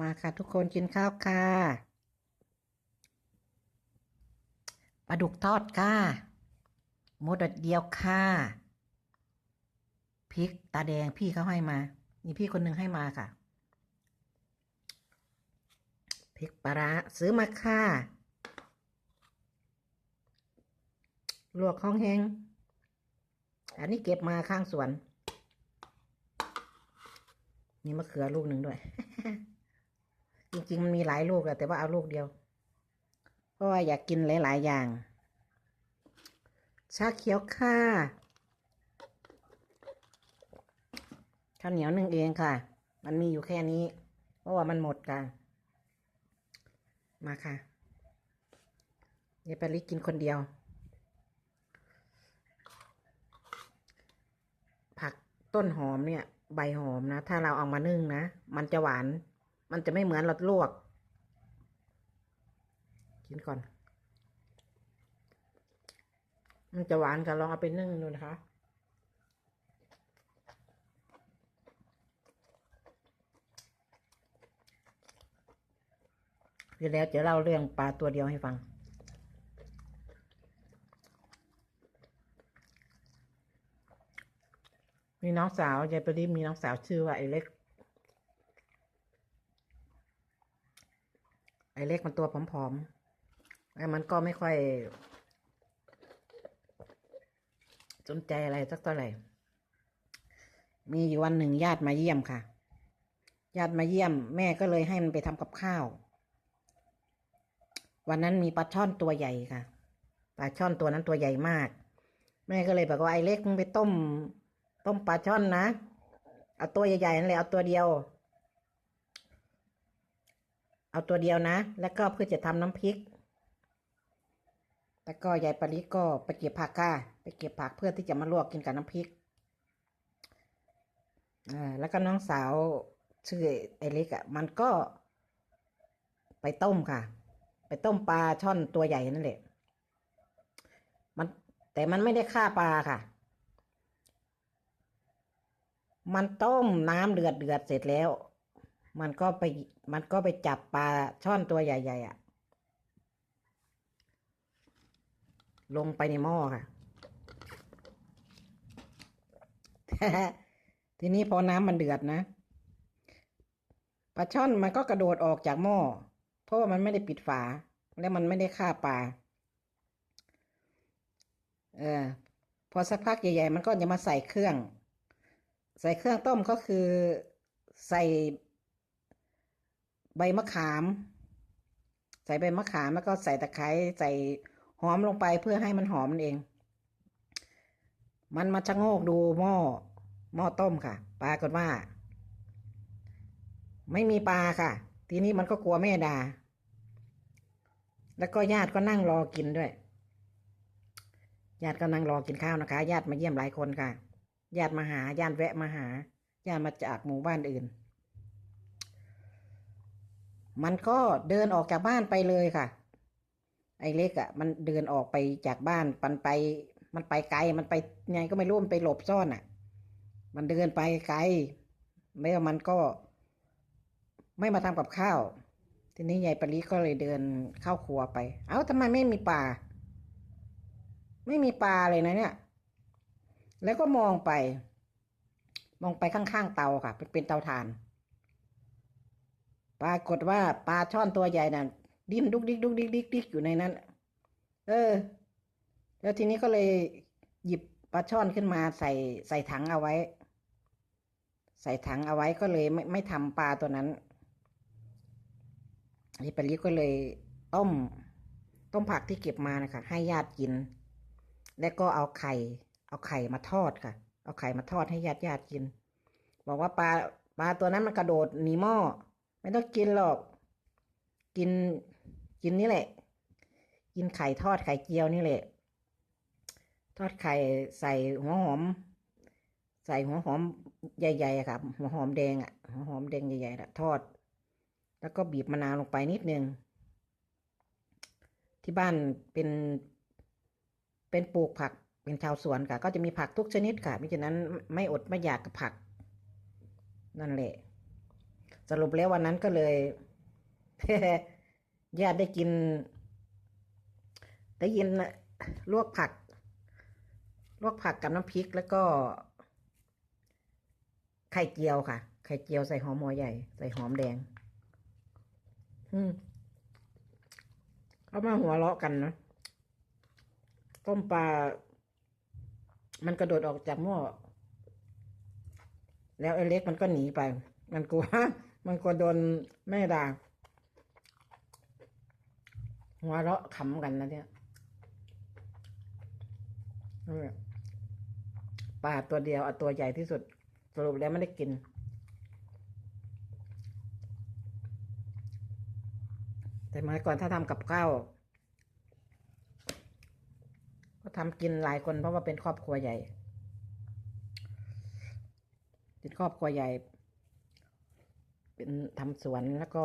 มาค่ะทุกคนกินข้าวค่ะปลาดุกทอดค่ะหมูดดเดียวค่ะพริกตาแดงพี่เขาให้มา มีพี่คนหนึ่งให้มาค่ะพริกปลาร้าซื้อมาค่ะลวกข้องแห้งอันนี้เก็บมาข้างสวน มีมะเขือลูกหนึ่งด้วย จริงๆมันมีหลายลูกอะแต่ว่าเอาลูกเดียว เพราะว่าอยากกินหลาย ๆ อย่าง ชาเขียวค่ะข้าวเหนียวหนึ่งเองค่ะ มันมีอยู่แค่นี้ เพราะว่ามันหมดกันมาค่ะเยวไปริกินคนเดียว ผักต้นหอมเนี่ย ใบหอมนะ ถ้าเราเอามานึ่งนะ มันจะหวาน มันจะไม่เหมือนเราลวก กินก่อน มันจะหวานกันลองเอาไปนึ่งดูนะคะคือแล้วจะเล่าเรื่องปลาตัวเดียวให้ฟัง มีน้องสาวยายปรีมีน้องสาวชื่อว่าไอเล็ก อ้เล็กมันตัวผอมๆแล้มันก็ไม่ค่อย สนใจอะไรสักเท่าไหร่ มีอยู่วันหนึ่งญาติมาเยี่ยมค่ะ ญาติมาเยี่ยม แม่ก็เลยให้มันไปทำกับข้าว วันนั้นมีปลาช่อนตัวใหญ่ค่ะ ปลาช่อนตัวนั้นตัวใหญ่มาก แม่ก็เลยบอกว่าไอ้เล็กมึงไปต้ม ต้มปลาช่อนนะ เอาตัวใหญ่ๆนั่นแหละเอาตัวเดียว เอาตัวเดียวนะ แล้วก็เพื่อจะทำน้ำพริก แล้วก็ยายปริก็ไปเก็บผักก้าไปเก็บผักเพื่อที่จะมาลวกกินกับน้ำพริกอ่าแล้วก็น้องสาวชื่อไอเล็กอะ มันก็ ไปต้มค่ะ ไปต้มปลาช่อนตัวใหญ่นั่นแหละ มันแต่มันไม่ได้ฆ่าปลาค่ะ มันต้มน้ำเดือดเดือดเสร็จแล้ว มันก็ไปมันก็ไปจับปลาช่อนตัวใหญ่ๆอะ ลงไปในหม้อค่ะ ทีนี้พอน้ำมันเดือดนะปลาช่อนมันก็กระโดดออกจากหม้อ เพราะว่ามันไม่ได้ปิดฝา และมันไม่ได้ฆ่าปลาเออพอสักพักใหญ่ๆ มันก็จะมาใส่เครื่อง ใส่เครื่องต้มก็คือใส่ ใบมะขาม ใส่ใบมะขามแล้วก็ใส่ตะไคร้ใส่หอมลงไปเพื่อให้มันหอมนั่นเอง มันมาชะโงกดูหม้อหม้อต้มค่ะปรากฏว่า ไม่มีปลาค่ะ ทีนี้มันก็กลัวแม่ดา แล้วก็ญาติก็นั่งรอกินด้วย ญาติก็นั่งรอกินข้าวนะคะ ญาติมาเยี่ยมหลายคนค่ะ ญาติมาหา ญาติแวะมาหา ญาติมาจากหมู่บ้านอื่น มันก็เดินออกจากบ้านไปเลยค่ะ ไอ้เล็กอะ่ะ มันเดินออกไปจากบ้านมันไป มันไปไกลมันไปไงก็ไม่รู้มันไปหลบซ่อนอะ่ะ มันเดินไปไกลแล้วมันก็ ไม่มาทำกับข้าว ทีนี้ยายปรีก็เลยเดินเข้าครัวไป เอ้าทำไมไม่มีปลาไม่มีปลาเลยนะเนี่ย แล้วก็มองไป มองไปข้างๆเตาค่ะ เป็นเป็นเตาถ่าน ปรากฏว่าปลาช่อนตัวใหญ่น่ะดิ้นดุกดิกดุกดิกดิกดิกอยู่ในนั้น เออ แล้วทีนี้ก็เลยหยิบปลาช่อนขึ้นมาใส่ใส่ถังเอาไว้ ใส่ถังเอาไว้ก็เลยไม่ไม่ทำปลาตัวนั้นนี่ปริก็เลยต้ม ต้มผักที่เก็บมานะคะให้ญาติกิน แล้วก็เอาไข่ เอาไข่มาทอดค่ะ เอาไข่มาทอดให้ญาติญาติกิน บอกว่าปลาปลาตัวนั้นมันกระโดดหนีหม้อ ไม่ต้องกินหรอก กินกินนี่แหละ กินไข่ทอดไข่เจียวนี่แหละ ทอดไข่ใส่หัวหอม ใส่หัวหอมใหญ่ๆอะค่ะหัวหอมแดงอะหัวหอมแดงใหญ่ๆอะทอด แล้วก็บีบมะนาวลงไปนิดนึงที่บ้านเป็น เป็นปลูกผักเป็นชาวสวนค่ะ ก็จะมีผักทุกชนิดค่ะมิฉะนั้นไม่อดไม่อยากกับผัก นั่นแหละ สรุปแล้ววันนั้นก็เลยญาติได้กิน ได้ยินลวกผัก ลวกผักกับน้ำพริกแล้วก็ ไข่เจียวค่ะ ไข่เจียวใส่หอมหัวใหญ่ ใส่หอมแดง อืมเขามาหัวเราะกันนะต้มปลา มันกระโดดออกจากหม้อ แล้วไอ้เล็กมันก็หนีไป มันกลัว มันกลัวโดนแม่ด่าหัวเราะขำกันนะเนี่ยปลาตัวเดียวเอาตัวใหญ่ที่สุด สรุปแล้วไม่ได้กิน แต่เมื่อก่อนถ้าทำกับข้าวก็ทำกินหลายคนเพราะว่าเป็นครอบครัวใหญ่เป็นครอบครัวใหญ่ เป็นทำสวนแล้วก็